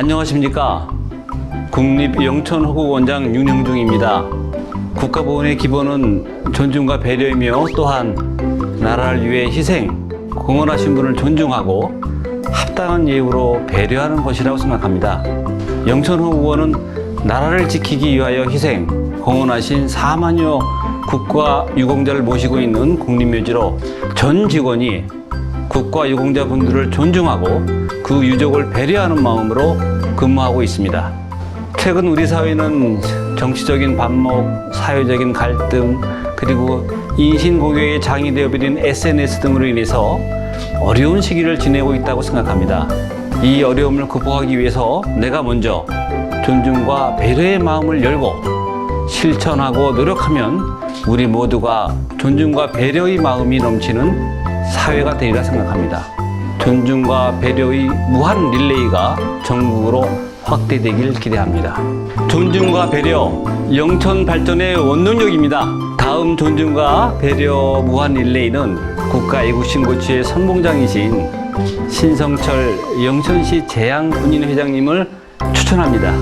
안녕하십니까. 국립영천호국원장 윤형중입니다. 국가보훈의 기본은 존중과 배려이며 또한 나라를 위해 희생, 공헌하신 분을 존중하고 합당한 예우로 배려하는 것이라고 생각합니다. 영천호국원은 나라를 지키기 위하여 희생, 공헌하신 4만여 국가 유공자를 모시고 있는 국립묘지로 전 직원이 국가 유공자분들을 존중하고 그 유족을 배려하는 마음으로 근무하고 있습니다. 최근 우리 사회는 정치적인 반목, 사회적인 갈등, 그리고 인신공격의 장이 되어버린 SNS 등으로 인해서 어려운 시기를 지내고 있다고 생각합니다. 이 어려움을 극복하기 위해서 내가 먼저 존중과 배려의 마음을 열고 실천하고 노력하면 우리 모두가 존중과 배려의 마음이 넘치는 사회가 되리라 생각합니다. 존중과 배려의 무한 릴레이가 전국으로 확대되길 기대합니다. 존중과 배려, 영천 발전의 원동력입니다. 다음 존중과 배려 무한 릴레이는 국가 애국신고치의 선봉장이신 신성철 영천시 재향군인 회장님을 추천합니다.